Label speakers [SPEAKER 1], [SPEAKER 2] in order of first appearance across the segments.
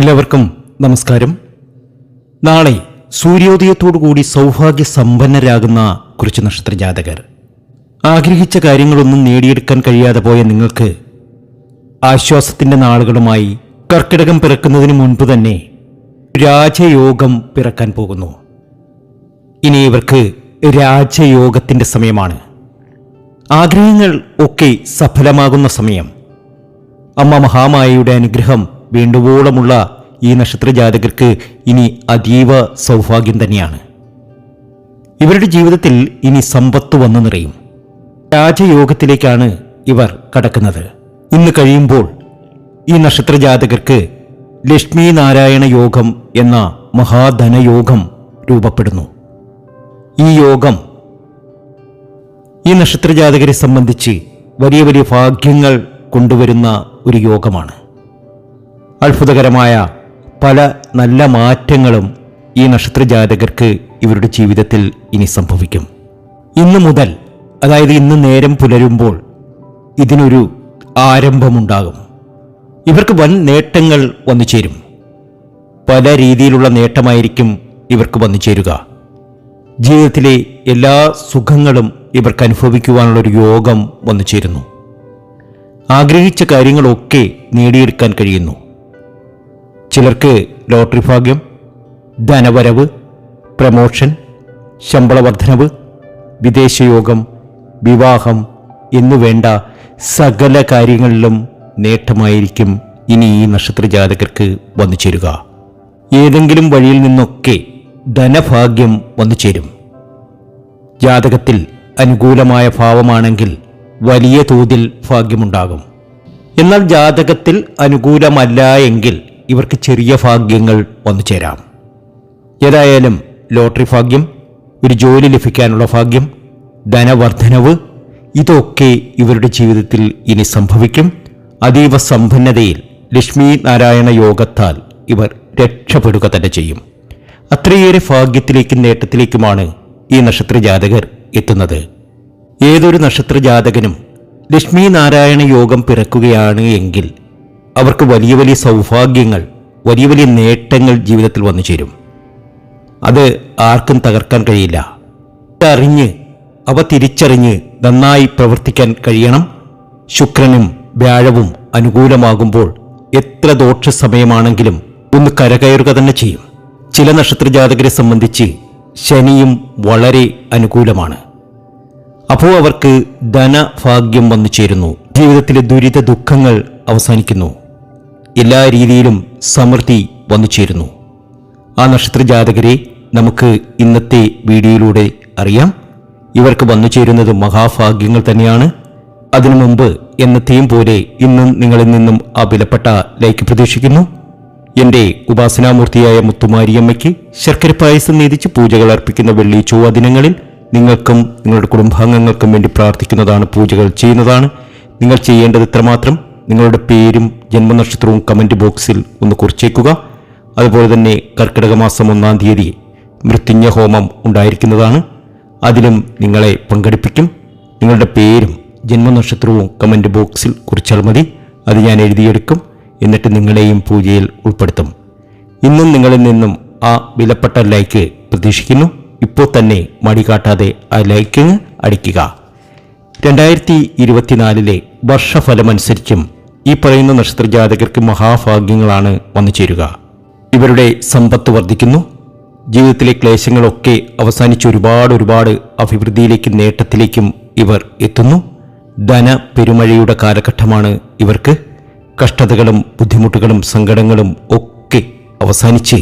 [SPEAKER 1] എല്ലാവർക്കും നമസ്കാരം. നാളെ സൂര്യോദയത്തോടുകൂടി സൗഭാഗ്യ സമ്പന്നരാകുന്ന കുറച്ച് നക്ഷത്ര ജാതകർ. ആഗ്രഹിച്ച കാര്യങ്ങളൊന്നും നേടിയെടുക്കാൻ കഴിയാതെ പോയ നിങ്ങൾക്ക് ആശ്വാസത്തിന്റെ നാളുകളുമായി കർക്കിടകം പിറക്കുന്നതിന് മുൻപ് തന്നെ രാജയോഗം പിറക്കാൻ പോകുന്നു. ഇനി ഇവർക്ക് രാജയോഗത്തിന്റെ സമയമാണ്. ആഗ്രഹങ്ങൾ ഒക്കെ സഫലമാകുന്ന സമയം. അമ്മ മഹാമായയുടെ അനുഗ്രഹം വേണ്ടുവോളമുള്ള ഈ നക്ഷത്രജാതകർക്ക് ഇനി അതീവ സൗഭാഗ്യം തന്നെയാണ്. ഇവരുടെ ജീവിതത്തിൽ ഇനി സമ്പത്ത് വന്നു നിറയും. രാജയോഗത്തിലേക്കാണ് ഇവർ കടക്കുന്നത്. ഇന്ന് കഴിയുമ്പോൾ ഈ നക്ഷത്രജാതകർക്ക് ലക്ഷ്മി നാരായണ യോഗം എന്ന മഹാധനയോഗം രൂപപ്പെടുന്നു. ഈ യോഗം ഈ നക്ഷത്ര ജാതകരെ സംബന്ധിച്ച് വലിയ വലിയ ഭാഗ്യങ്ങൾ കൊണ്ടുവരുന്ന ഒരു യോഗമാണ്. അത്ഭുതകരമായ പല നല്ല മാറ്റങ്ങളും ഈ നക്ഷത്ര ജാതകർക്ക് ഇവരുടെ ജീവിതത്തിൽ ഇനി സംഭവിക്കും. ഇന്ന് മുതൽ അതായത് ഇന്ന് നേരം പുലരുമ്പോൾ ഇതിനൊരു ആരംഭമുണ്ടാകും. ഇവർക്ക് വൻ നേട്ടങ്ങൾ വന്നു ചേരും. പല രീതിയിലുള്ള നേട്ടമായിരിക്കും ഇവർക്ക് വന്നു ചേരുക. ജീവിതത്തിലെ എല്ലാ സുഖങ്ങളും ഇവർക്ക് അനുഭവിക്കുവാനുള്ള ഒരു യോഗം വന്നു ചേരുന്നു. ആഗ്രഹിച്ച കാര്യങ്ങളൊക്കെ നേടിയെടുക്കാൻ കഴിയുന്നു. ചിലർക്ക് ലോട്ടറി ഭാഗ്യം ധനവരവ് പ്രമോഷൻ ശമ്പള വർധനവ് വിദേശയോഗം വിവാഹം എന്നു വേണ്ട സകല കാര്യങ്ങളിലും നേട്ടമായിരിക്കും ഇനി ഈ നക്ഷത്ര ജാതകർക്ക് വന്നു ചേരുക. ഏതെങ്കിലും വഴിയിൽ നിന്നൊക്കെ ധനഭാഗ്യം വന്നു ചേരും. ജാതകത്തിൽ അനുകൂലമായ ഭാവമാണെങ്കിൽ വലിയ തോതിൽ ഭാഗ്യമുണ്ടാകും. എന്നാൽ ജാതകത്തിൽ അനുകൂലമല്ല എങ്കിൽ ഇവർക്ക് ചെറിയ ഭാഗ്യങ്ങൾ വന്നു ചേരാം. ഏതായാലും ലോട്ടറി ഭാഗ്യം ഒരു ജോലി ലഭിക്കാനുള്ള ഭാഗ്യം ധനവർദ്ധനവ് ഇതൊക്കെ ഇവരുടെ ജീവിതത്തിൽ ഇനി സംഭവിക്കും. അതീവ സമ്പന്നതയിൽ ലക്ഷ്മി നാരായണ യോഗത്താൽ ഇവർ രക്ഷപ്പെടുക തന്നെ ചെയ്യും. അത്രയേറെ ഭാഗ്യത്തിലേക്കും നേട്ടത്തിലേക്കുമാണ് ഈ നക്ഷത്ര ജാതകർ എത്തുന്നത്. ഏതൊരു നക്ഷത്ര ജാതകനും ലക്ഷ്മി നാരായണ യോഗം പിറക്കുകയാണ് എങ്കിൽ അവർക്ക് വലിയ വലിയ സൗഭാഗ്യങ്ങൾ വലിയ വലിയ നേട്ടങ്ങൾ ജീവിതത്തിൽ വന്നു ചേരും. അത് ആർക്കും തകർക്കാൻ കഴിയില്ല. അറിഞ്ഞ് അവ തിരിച്ചറിഞ്ഞ് നന്നായി പ്രവർത്തിക്കാൻ കഴിയണം. ശുക്രനും വ്യാഴവും അനുകൂലമാകുമ്പോൾ എത്ര ദോഷ സമയമാണെങ്കിലും ഒന്ന് കരകയറുക തന്നെ ചെയ്യും. ചില നക്ഷത്രജാതകരെ സംബന്ധിച്ച് ശനിയും വളരെ അനുകൂലമാണ്. അപ്പോൾ അവർക്ക് ധനഭാഗ്യം വന്നു ചേരുന്നു. ജീവിതത്തിലെ ദുരിത ദുഃഖങ്ങൾ അവസാനിക്കുന്നു. എല്ലാ രീതിയിലും സമൃദ്ധി വന്നു ചേരുന്നു. ആ നക്ഷത്ര ജാതകരെ നമുക്ക് ഇന്നത്തെ വീഡിയോയിലൂടെ അറിയാം. ഇവർക്ക് വന്നു ചേരുന്നത് മഹാഭാഗ്യങ്ങൾ തന്നെയാണ്. അതിനു മുമ്പ് എന്നത്തെയും പോലെ ഇന്നും നിങ്ങളിൽ നിന്നും ആ വിലപ്പെട്ട ലൈക്ക് പ്രതീക്ഷിക്കുന്നു. എന്റെ ഉപാസനാമൂർത്തിയായ മുത്തുമാരിയമ്മയ്ക്ക് ശർക്കര പായസം നീതിച്ച് പൂജകൾ അർപ്പിക്കുന്ന വെള്ളി ചൊവ്വ ദിനങ്ങളിൽ നിങ്ങൾക്കും നിങ്ങളുടെ കുടുംബാംഗങ്ങൾക്കും വേണ്ടി പ്രാർത്ഥിക്കുന്നതാണ് പൂജകൾ ചെയ്യുന്നതാണ്. നിങ്ങൾ ചെയ്യേണ്ടത് ഇത്രമാത്രം. നിങ്ങളുടെ പേരും ജന്മനക്ഷത്രവും കമന്റ് ബോക്സിൽ ഒന്ന് കുറിച്ചേക്കുക. അതുപോലെ തന്നെ കർക്കിടക മാസം ഒന്നാം തീയതി മൃത്യുഞ്ജ ഹോമം ഉണ്ടായിരിക്കുന്നതാണ്. അതിലും നിങ്ങളെ പങ്കെടുപ്പിക്കും. നിങ്ങളുടെ പേരും ജന്മനക്ഷത്രവും കമന്റ് ബോക്സിൽ കുറിച്ചാൽ മതി. അത് ഞാൻ എഴുതിയെടുക്കും. എന്നിട്ട് നിങ്ങളെയും പൂജയിൽ ഉൾപ്പെടുത്തും. ഇന്നും നിങ്ങളിൽ നിന്നും ആ വിലപ്പെട്ട ലൈക്ക് പ്രതീക്ഷിക്കുന്നു. ഇപ്പോൾ തന്നെ മടി കാട്ടാതെ ആ ലൈക്കിങ് അടിക്കുക. രണ്ടായിരത്തി ഇരുപത്തിനാലിലെ വർഷഫലമനുസരിച്ചും ഈ പറയുന്ന നക്ഷത്രജാതകർക്ക് മഹാഭാഗ്യങ്ങളാണ് വന്നു ചേരുക. ഇവരുടെ സമ്പത്ത് വർദ്ധിക്കുന്നു. ജീവിതത്തിലെ ക്ലേശങ്ങളൊക്കെ അവസാനിച്ച് ഒരുപാട് ഒരുപാട് അഭിവൃദ്ധിയിലേക്കും നേട്ടത്തിലേക്കും ഇവർ എത്തുന്നു. ധന പെരുമഴയുടെ കാലഘട്ടമാണ് ഇവർക്ക്. കഷ്ടതകളും ബുദ്ധിമുട്ടുകളും സങ്കടങ്ങളും ഒക്കെ അവസാനിച്ച്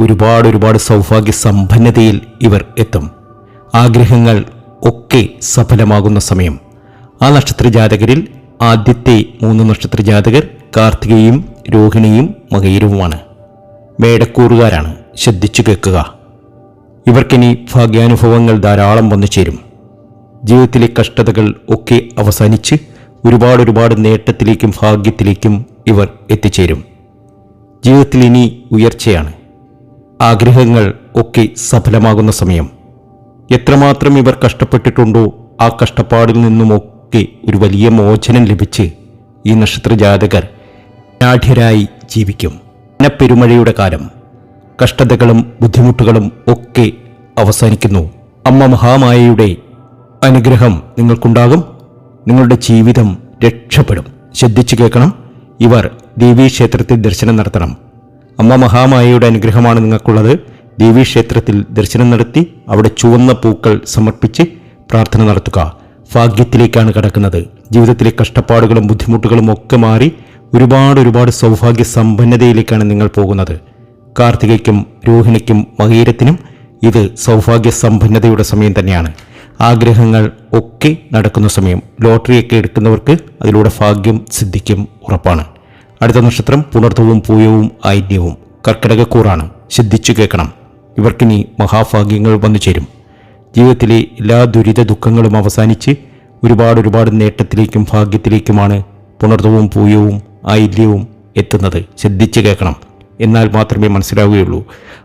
[SPEAKER 1] ഒരുപാട് ഒരുപാട് സൗഭാഗ്യ സമ്പന്നതയിൽ ഇവർ എത്തും. ആഗ്രഹങ്ങൾ ഒക്കെ സഫലമാകുന്ന സമയം. ആ നക്ഷത്ര ജാതകരിൽ ആദ്യത്തെ മൂന്ന് നക്ഷത്ര ജാതകർ കാർത്തികയും രോഹിണിയും മകയിരവുമാണ് മേടക്കൂറുകാരാണ് ശ്രദ്ധിച്ചു കേൾക്കുക. ഇവർക്കിനി ഭാഗ്യാനുഭവങ്ങൾ ധാരാളം വന്നു ചേരും. ജീവിതത്തിലെ കഷ്ടതകൾ ഒക്കെ അവസാനിച്ച് ഒരുപാട് ഒരുപാട് നേട്ടത്തിലേക്കും ഭാഗ്യത്തിലേക്കും ഇവർ എത്തിച്ചേരും. ജീവിതത്തിൽ ഇനി ഉയർച്ചയാണ്. ആഗ്രഹങ്ങൾ ഒക്കെ സഫലമാകുന്ന സമയം. എത്രമാത്രം ഇവർ കഷ്ടപ്പെട്ടിട്ടുണ്ടോ ആ കഷ്ടപ്പാടിൽ നിന്നുമൊക്കെ ഒരു വലിയ മോചനം ലഭിച്ച് ഈ നക്ഷത്ര ജാതകർ നാഠ്യരായി ജീവിക്കും. പെരുമഴയുടെ കാലം കഷ്ടതകളും ബുദ്ധിമുട്ടുകളും ഒക്കെ അവസാനിക്കുന്നു. അമ്മ മഹാമായയുടെ അനുഗ്രഹം നിങ്ങൾക്കുണ്ടാകും. നിങ്ങളുടെ ജീവിതം രക്ഷപ്പെടും. ശ്രദ്ധിച്ചു കേൾക്കണം. ഇവർ ദേവീക്ഷേത്രത്തിൽ ദർശനം നടത്തണം. അമ്മ മഹാമായയുടെ അനുഗ്രഹമാണ് നിങ്ങൾക്കുള്ളത്. ദേവീക്ഷേത്രത്തിൽ ദർശനം നടത്തി അവിടെ ചുവന്ന പൂക്കൾ സമർപ്പിച്ച് പ്രാർത്ഥന നടത്തുക. ഭാഗ്യത്തിലേക്കാണ് കടക്കുന്നത്. ജീവിതത്തിലെ കഷ്ടപ്പാടുകളും ബുദ്ധിമുട്ടുകളും ഒക്കെ മാറി ഒരുപാട് ഒരുപാട് സൗഭാഗ്യ സമ്പന്നതയിലേക്കാണ് നിങ്ങൾ പോകുന്നത്. കാർത്തികയ്ക്കും രോഹിണിക്കും മകീരത്തിനും ഇത് സൗഭാഗ്യ സമ്പന്നതയുടെ സമയം തന്നെയാണ്. ആഗ്രഹങ്ങൾ ഒക്കെ നടക്കുന്ന സമയം. ലോട്ടറിയൊക്കെ എടുക്കുന്നവർക്ക് അതിലൂടെ ഭാഗ്യം സിദ്ധിക്കും ഉറപ്പാണ്. അടുത്ത നക്ഷത്രം പുണർത്തവും പൂയവും ഐന്യവും. കർക്കിടകക്കൂറാണ്. സിദ്ധിച്ചു കേൾക്കണം. ഇവർക്കിനി മഹാഭാഗ്യങ്ങൾ വന്നു ചേരും. ജീവിതത്തിലെ എല്ലാ ദുരിത ദുഃഖങ്ങളും അവസാനിച്ച് ഒരുപാട് ഒരുപാട് നേട്ടത്തിലേക്കും ഭാഗ്യത്തിലേക്കുമാണ് പുണർത്തവും പൂയവും ഐല്യവും എത്തുന്നത്. ശ്രദ്ധിച്ചു കേൾക്കണം. എന്നാൽ മാത്രമേ മനസ്സിലാവുകയുള്ളൂ.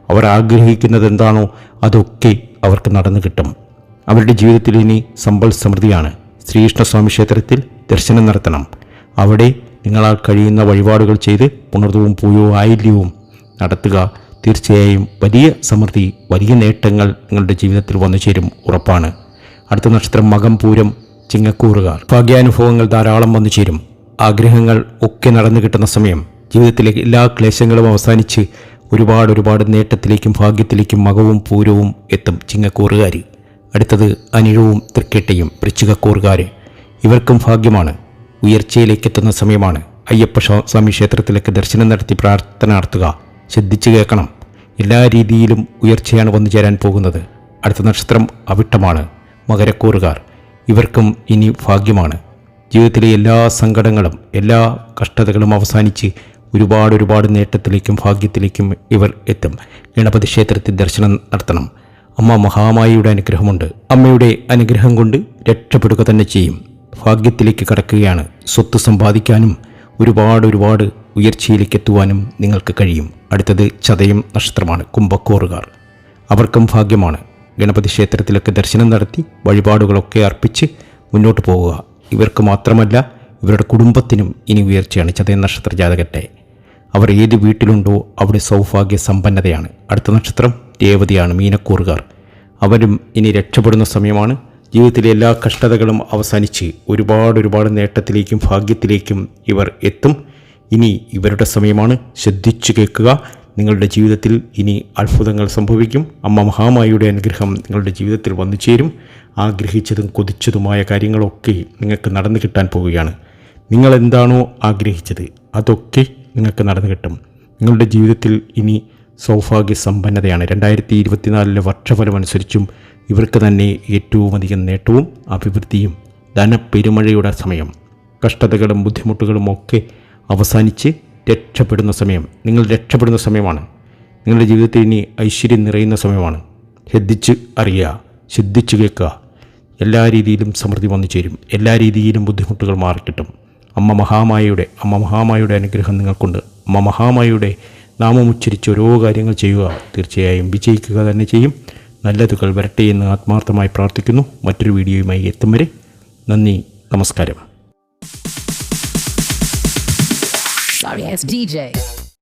[SPEAKER 1] അവർ ആഗ്രഹിക്കുന്നത് എന്താണോ അതൊക്കെ അവർക്ക് നടന്നു കിട്ടും. അവരുടെ ജീവിതത്തിൽ ഇനി സമ്പൽ സമൃദ്ധിയാണ്. ശ്രീകൃഷ്ണസ്വാമി ക്ഷേത്രത്തിൽ ദർശനം നടത്തണം. അവിടെ നിങ്ങളാൽ കഴിയുന്ന വഴിപാടുകൾ ചെയ്ത് പുണർത്തവും പൂയവും ആയില്യവും നടത്തുക തീർച്ചയായും വലിയ സമൃദ്ധി വലിയ നേട്ടങ്ങൾ നിങ്ങളുടെ ജീവിതത്തിൽ വന്നു ചേരും ഉറപ്പാണ്. അടുത്ത നക്ഷത്രം മകം പൂരം ചിങ്ങക്കൂറുകാർ. ഭാഗ്യാനുഭവങ്ങൾ ധാരാളം വന്നു ചേരും. ആഗ്രഹങ്ങൾ ഒക്കെ നടന്നു കിട്ടുന്ന സമയം. ജീവിതത്തിലെ എല്ലാ ക്ലേശങ്ങളും അവസാനിച്ച് ഒരുപാട് ഒരുപാട് നേട്ടത്തിലേക്കും ഭാഗ്യത്തിലേക്കും മകവും പൂരവും എത്തും ചിങ്ങക്കൂറുകാർ അടുത്തത് അനിഴവും തൃക്കേട്ടയും വൃശ്ചികക്കൂറുകാർ ഇവർക്കും ഭാഗ്യമാണ്. ഉയർച്ചയിലേക്ക് എത്തുന്ന സമയമാണ്. അയ്യപ്പ സ്വാമി ക്ഷേത്രത്തിലേക്ക് ദർശനം നടത്തി പ്രാർത്ഥന നടത്തുക ശ്രദ്ധിച്ചു കേൾക്കണം. എല്ലാ രീതിയിലും ഉയർച്ചയാണ് വന്നു ചേരാൻ പോകുന്നത്. അടുത്ത നക്ഷത്രം അവിട്ടമാണ്. മകരക്കൂറുകാർ. ഇവർക്കും ഇനി ഭാഗ്യമാണ്. ജീവിതത്തിലെ എല്ലാ സങ്കടങ്ങളും എല്ലാ കഷ്ടതകളും അവസാനിച്ച് ഒരുപാട് ഒരുപാട് നേട്ടത്തിലേക്കും ഭാഗ്യത്തിലേക്കും ഇവർ എത്തും. ഗണപതി ക്ഷേത്രത്തിൽ ദർശനം നടത്തണം. അമ്മ മഹാമായിയുടെ അനുഗ്രഹമുണ്ട്. അമ്മയുടെ അനുഗ്രഹം കൊണ്ട് രക്ഷപ്പെടുക തന്നെ ചെയ്യും. ഭാഗ്യത്തിലേക്ക് കടക്കുകയാണ്. സ്വത്ത് സമ്പാദിക്കാനും ഒരുപാട് ഒരുപാട് ഉയർച്ചയിലേക്ക് എത്തുവാനും നിങ്ങൾക്ക് കഴിയും. അടുത്തത് ചതയം നക്ഷത്രമാണ് കുംഭക്കോറുകാർ. അവർക്കും ഭാഗ്യമാണ്. ഗണപതി ക്ഷേത്രത്തിലൊക്കെ ദർശനം നടത്തി വഴിപാടുകളൊക്കെ അർപ്പിച്ച് മുന്നോട്ട് പോവുക. ഇവർക്ക് മാത്രമല്ല ഇവരുടെ കുടുംബത്തിനും ഇനി ഉയർച്ചയാണ് ചതയം നക്ഷത്ര ജാതകത്തെ. അവർ ഏത് വീട്ടിലുണ്ടോ അവിടെ സൗഭാഗ്യ സമ്പന്നതയാണ്. അടുത്ത നക്ഷത്രം രേവതിയാണ് മീനക്കൂറുകാർ. അവരും ഇനി രക്ഷപ്പെടുന്ന സമയമാണ്. ജീവിതത്തിലെ എല്ലാ കഷ്ടതകളും അവസാനിച്ച് ഒരുപാട് ഒരുപാട് നേട്ടത്തിലേക്കും ഭാഗ്യത്തിലേക്കും ഇവർ എത്തും. ഇനി ഇവരുടെ സമയമാണ്. ശ്രദ്ധിച്ചു കേൾക്കുക. നിങ്ങളുടെ ജീവിതത്തിൽ ഇനി അത്ഭുതങ്ങൾ സംഭവിക്കും. അമ്മ മഹാമായിയുടെ അനുഗ്രഹം നിങ്ങളുടെ ജീവിതത്തിൽ വന്നു ചേരും. ആഗ്രഹിച്ചതും കൊതിച്ചതുമായ കാര്യങ്ങളൊക്കെ നിങ്ങൾക്ക് നടന്നു കിട്ടാൻ പോവുകയാണ്. നിങ്ങൾ എന്താണോ ആഗ്രഹിച്ചത് അതൊക്കെ നിങ്ങൾക്ക് നടന്നു കിട്ടും. നിങ്ങളുടെ ജീവിതത്തിൽ ഇനി സൗഭാഗ്യ സമ്പന്നതയാണ് രണ്ടായിരത്തി ഇരുപത്തിനാലിലെ വർഷഫലം അനുസരിച്ചും ഇവർക്ക് തന്നെ ഏറ്റവും അധികം നേട്ടവും അഭിവൃദ്ധിയും ധനപ്പെരുമഴയുടെ സമയം കഷ്ടതകളും ബുദ്ധിമുട്ടുകളും ഒക്കെ അവസാനിച്ച് രക്ഷപ്പെടുന്ന സമയം. നിങ്ങൾ രക്ഷപ്പെടുന്ന സമയമാണ്. നിങ്ങളുടെ ജീവിതത്തിൽ ഇനി ഐശ്വര്യം നിറയുന്ന സമയമാണ്. ശ്രദ്ധിച്ച് അറിയുക ശ്രദ്ധിച്ച് കേൾക്കുക. എല്ലാ രീതിയിലും സമൃദ്ധി വന്നു ചേരും. എല്ലാ രീതിയിലും ബുദ്ധിമുട്ടുകൾ മാറിക്കിട്ടും. അമ്മ മഹാമായയുടെ അമ്മ മഹാമായയുടെ അനുഗ്രഹം നിങ്ങൾക്കുണ്ട്. അമ്മ മഹാമായയുടെ നാമം ഉച്ചരിച്ച് ഓരോ കാര്യങ്ങൾ ചെയ്യുക. തീർച്ചയായും വിജയിക്കുക തന്നെ ചെയ്യും. നല്ലതുകൾ വരട്ടെ എന്ന് ആത്മാർത്ഥമായി പ്രാർത്ഥിക്കുന്നു. മറ്റൊരു വീഡിയോയുമായി എത്തും വരെ നന്ദി നമസ്കാരം.
[SPEAKER 2] Sorry DJ.